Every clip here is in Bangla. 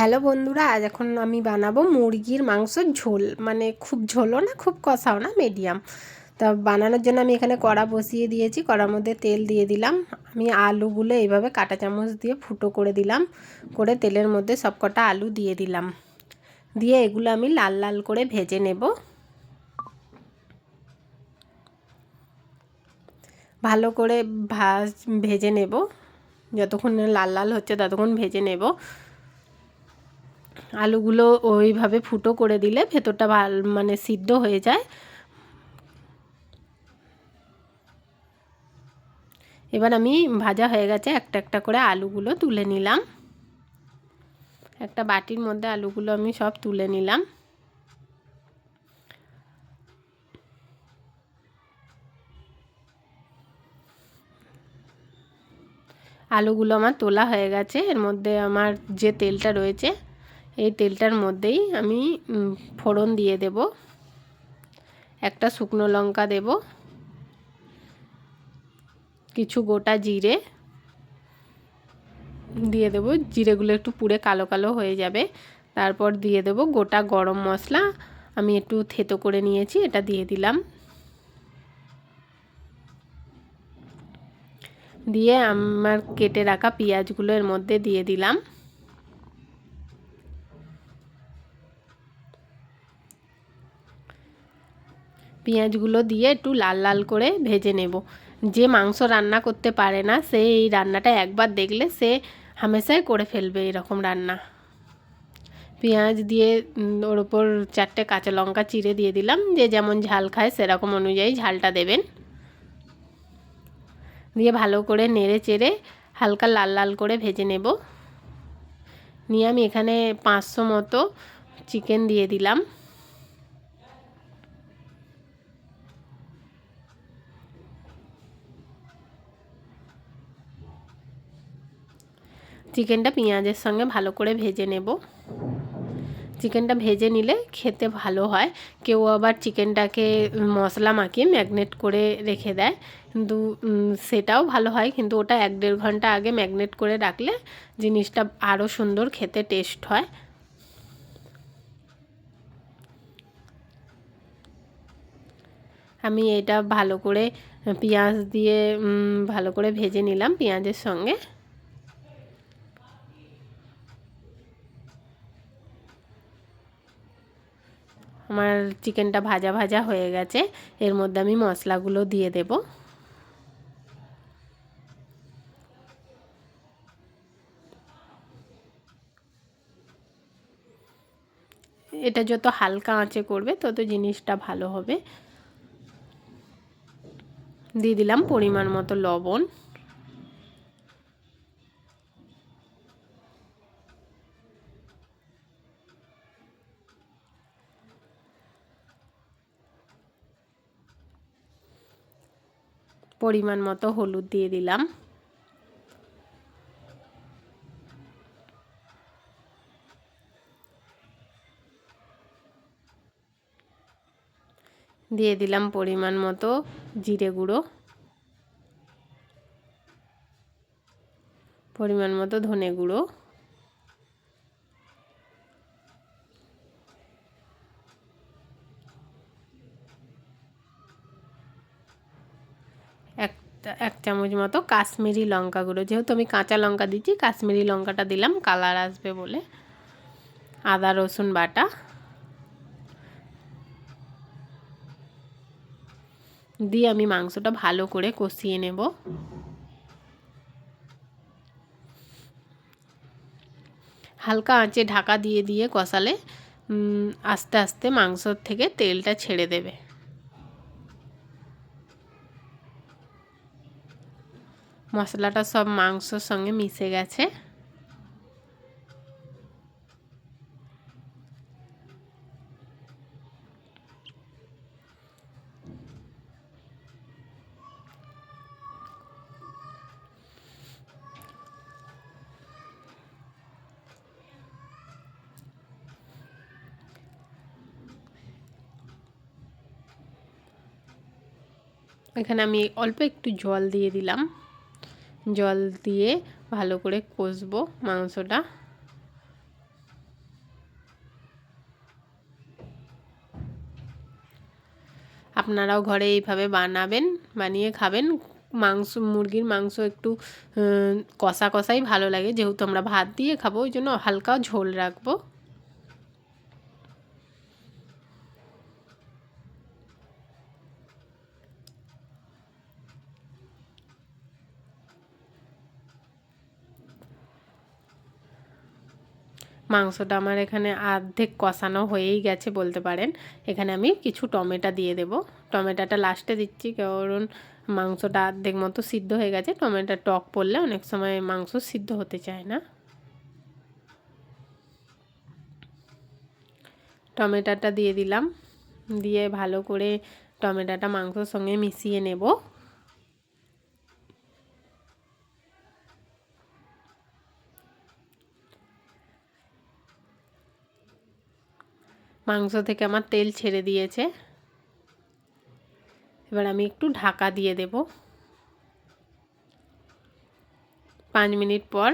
হ্যালো বন্ধুরা, আজ এখন আমি বানাবো মুরগির মাংসর ঝোল। মানে খুব ঝোলও না, খুব কষাও না মিডিয়াম তা বানানোর জন্য আমি এখানে কড়া বসিয়ে দিয়েছি, কড়ার মধ্যে তেল দিয়ে দিলাম। আমি আলুগুলো এইভাবে কাঁটা চামচ দিয়ে ফুটো করে দিলাম, করে তেলের মধ্যে সব কটা আলু দিয়ে দিলাম। দিয়ে এগুলো আমি লাল লাল করে ভেজে নেব। ভালো করে ভাজ, ভেজে নেব। যতক্ষণ লাল লাল হচ্ছে, ততক্ষণ ভেজে নেব। আলুগুলো ওইভাবে ফুটো করে দিলে ভেতরটা ভালো মানে সিদ্ধ হয়ে যায়। এবার আমি ভাজা হয়ে গেছে, একটা একটা করে আলুগুলো তুলে নিলাম। একটা বাটির মধ্যে আলুগুলো আমি সব তুলে নিলাম। আলুগুলো আমার তোলা হয়ে গেছে, এর মধ্যে আমার যে তেলটা রয়েছে এই তেলটার মধ্যেই আমি ফোড়ন দিয়ে দেব। একটা শুকনো লঙ্কা দেব। কিছু গোটা জিরে দিয়ে দেব। জিরেগুলো একটু পুড়ে কালো কালো হয়ে যাবে। তারপর দিয়ে দেব গোটা গরম মশলা। আমি একটু থেতো করে নিয়েছি, এটা দিয়ে দিলাম। দিয়ে আমার কেটে রাখা পেঁয়াজগুলো এর মধ্যে দিয়ে দিলাম। পেঁয়াজগুলো দিয়ে একটু লাল লাল করে ভেজে নেব। যে মাংস রান্না করতে পারে না, সে এই রান্নাটা একবার দেখলে সে হামেশাই করে ফেলবে এরকম রান্না। পেঁয়াজ দিয়ে ওর ওপর চারটে কাঁচা লঙ্কা চিড়ে দিয়ে দিলাম। যে যেমন ঝাল খায় সেরকম অনুযায়ী ঝালটা দেবেন। দিয়ে ভালো করে নেড়ে চেড়ে হালকা লাল লাল করে ভেজে নেব। নিয়ে আমি এখানে পাঁচশো মতো চিকেন দিয়ে দিলাম। চিকেনটা পেঁয়াজের সঙ্গে ভালো করে ভেজে নেব। চিকেনটা ভেজে নিলে খেতে ভালো হয়। কেউ আবার চিকেনটাকে মশলা মাখিয়ে ম্যাগনেট করে রেখে দেয়। কিন্তু সেটাও ভালো হয়। কিন্তু ওটা এক দেড় ঘণ্টা আগে ম্যাগনেট করে রাখলে জিনিসটা আরও সুন্দর খেতে টেস্ট হয়। আমি এটা ভালো করে পেঁয়াজ দিয়ে ভালো করে ভেজে নিলাম পেঁয়াজের সঙ্গে। আমার চিকেনটা ভাজা ভাজা হয়ে গেছে। এর মধ্যে আমি মশলাগুলো দিয়ে দেব। এটা যত হালকা আঁচে করবে, তত জিনিসটা ভালো হবে। দিয়ে দিলাম পরিমাণ মতো লবণ। পরিমাণ মতো হলুদ দিয়ে দিলাম। দিয়ে দিলাম পরিমাণ মতো জিরে গুঁড়ো। পরিমাণ মতো ধনে গুঁড়ো। এক চামচ মতো কাশ্মীরি লঙ্কা গুঁড়ো। যেহেতু আমি কাঁচা লঙ্কা দিচ্ছি, কাশ্মীরি লঙ্কাটা দিলাম, কালার আসবে বলে। আদা, রসুন বাটা। দিয়ে আমি মাংসটা ভালো করে কষিয়ে নেব। হালকা আঁচে ঢাকা দিয়ে দিয়ে কষালে আস্তে আস্তে মাংসর থেকে তেলটা ছেড়ে দেবে। মশলাটা সব মাংসর সঙ্গে মিশে গেছে। এখানে আমি অল্প একটু জল দিয়ে দিলাম। জল দিয়ে ভালো করে কষবো মাংসটা। আপনারাও ঘরে এইভাবে বানাবেন, বানিয়ে খাবেন। মাংস, মুরগির মাংস একটু কষা কষাই ভালো লাগে। যেহেতু আমরা ভাত দিয়ে খাব, ওই জন্য হালকা ঝোল রাখব। মাংসটা আমার এখানে অর্ধেক কষানো হয়েই গেছে বলতে পারেন। এখানে আমি কিছু টমেটো দিয়ে দেব। টমেটোটা লাস্টে দিচ্ছি, কারণ মাংসটা অর্ধেক মতো সিদ্ধ হয়ে গেছে। টমেটো টক পড়লে অনেক সময় মাংস সিদ্ধ হতে চায় না। টমেটোটা দিয়ে দিলাম। দিয়ে ভালো করে টমেটোটা মাংসর সঙ্গে মিশিয়ে নেব। মাংস থেকে আমার তেল ছেড়ে দিয়েছে। এবার আমি একটু ঢাকা দিয়ে দেব। পাঁচ মিনিট পর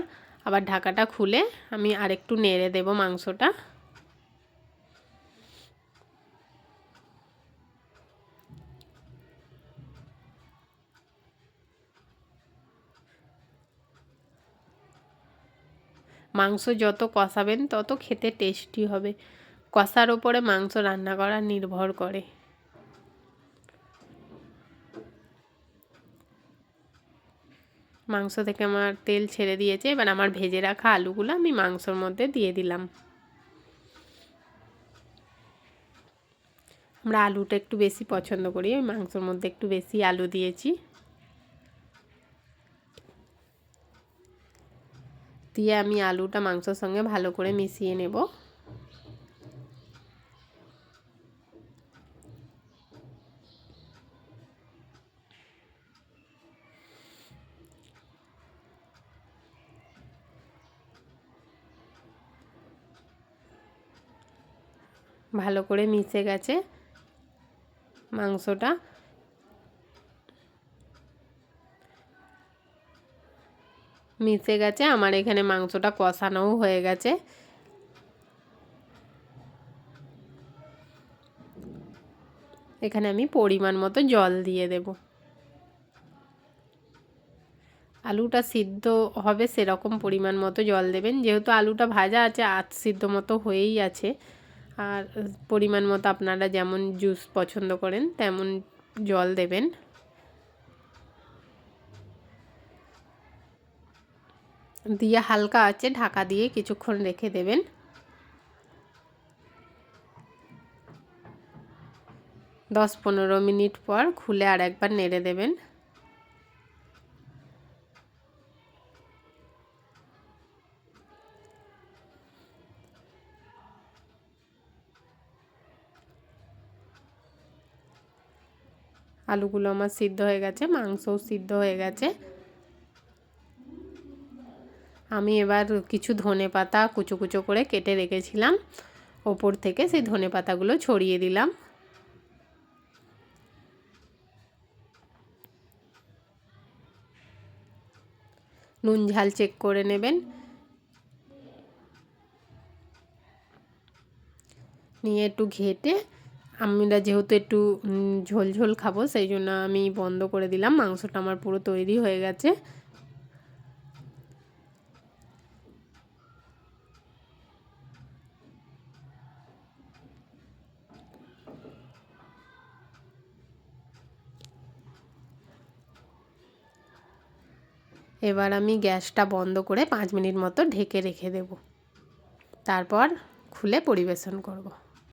আবার ঢাকাটা খুলে আমি আরেকটু নেড়ে দেব মাংসটা। মাংস যত কষাবেন তত খেতে টেস্টি হবে। কষার ওপরে মাংস রান্না করা নির্ভর করে। মাংস থেকে আমার তেল ছেড়ে দিয়েছে, এবার আমার ভেজে রাখা আলুগুলো আমি মাংসর মধ্যে দিয়ে দিলাম। আমরা আলুটা একটু বেশি পছন্দ করি, ওই মাংসর মধ্যে একটু বেশি আলু দিয়েছি। দিয়ে আমি আলুটা মাংসর সঙ্গে ভালো করে মিশিয়ে নেব। ভালো করে মিশে গেছে মাংসটা। মিশে গেছে, আমার এখানে মাংসটা কষানোও হয়ে গেছে। এখানে আমি পরিমাণ মতো জল দিয়ে দেব। আলুটা সিদ্ধ হবে সেরকম পরিমাণ মতো জল দেবেন, যেহেতু আলুটা ভাজা আছে আধ সিদ্ধ মতো হয়েই আছে। আর পরিমাণ মতো আপনারা যেমন জুস পছন্দ করেন, তেমন জল দেবেন। দিয়ে হালকা আছে ঢাকা দিয়ে কিছুক্ষণ রেখে দেবেন। দশ পনেরো মিনিট পর খুলে আর একবার নেড়ে দেবেন। আলুগুলো আমার সিদ্ধ হয়ে গেছে, মাংসও সিদ্ধ হয়ে গেছে। আমি এবার কিছু ধনে পাতা কুচো কুচো করে কেটে রেখেছিলাম, ওপর থেকে সেই ধনে পাতাগুলো ছড়িয়ে দিলাম। নুন ঝাল চেক করে নেবেন। নিয়ে একটু ঘেটে আমরা যেহেতু একটু ঝোল ঝোল খাব, সেই জন্য আমি বন্ধ করে দিলাম। মাংসটা আমার পুরো তৈরি হয়ে গেছে। এবার আমি গ্যাসটা বন্ধ করে পাঁচ মিনিট মতো ঢেকে রেখে দেব। তারপর খুলে পরিবেশন করব।